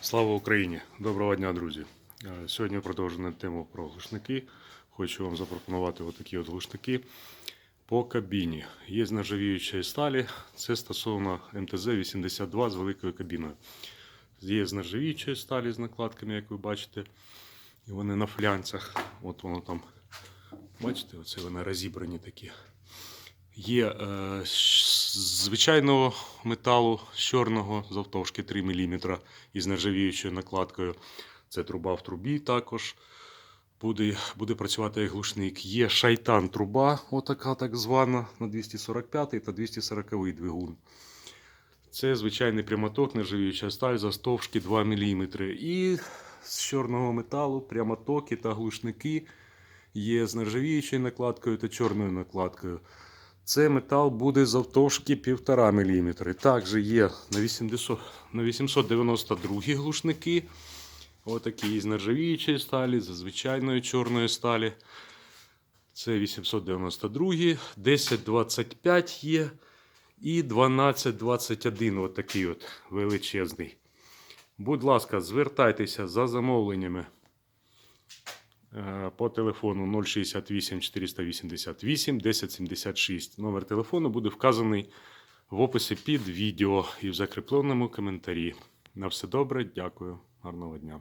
Слава Україні! Доброго дня, друзі! Е, Сьогодні продовжуємо тему про глушники. Хочу вам запропонувати отакі от глушники по кабіні. Є з нержавіючої сталі. Це стосовно МТЗ-82 з великою кабіною. Є з нержавіючої сталі з накладками, як ви бачите. І вони на флянцях. От воно там. Бачите, оце вони розібрані такі. Є е, звичайного металу з чорного завтовшки 3 мм із нержавіючою накладкою. Це труба в трубі також. Буде, буде працювати як глушник. Є шайтан труба, отака так звана, на 245 та 240 двигун. Це звичайний прямоток, нержавіюча сталь завтовшки 2 мм. І з чорного металу прямотоки та глушники є з нержавіючою накладкою та чорною накладкою. Це метал буде завтовшки 1,5 мм. Також є на 80, на 892 глушники. Отакі із нержавіючої сталі, з звичайної чорної сталі. Це 892, 1025 є. І 1221 отакий от величезний. Будь ласка, звертайтеся за замовленнями по телефону 068 488 1076. Номер телефону буде вказаний в описі під відео і в закріпленому коментарі. На все добре, дякую, гарного дня.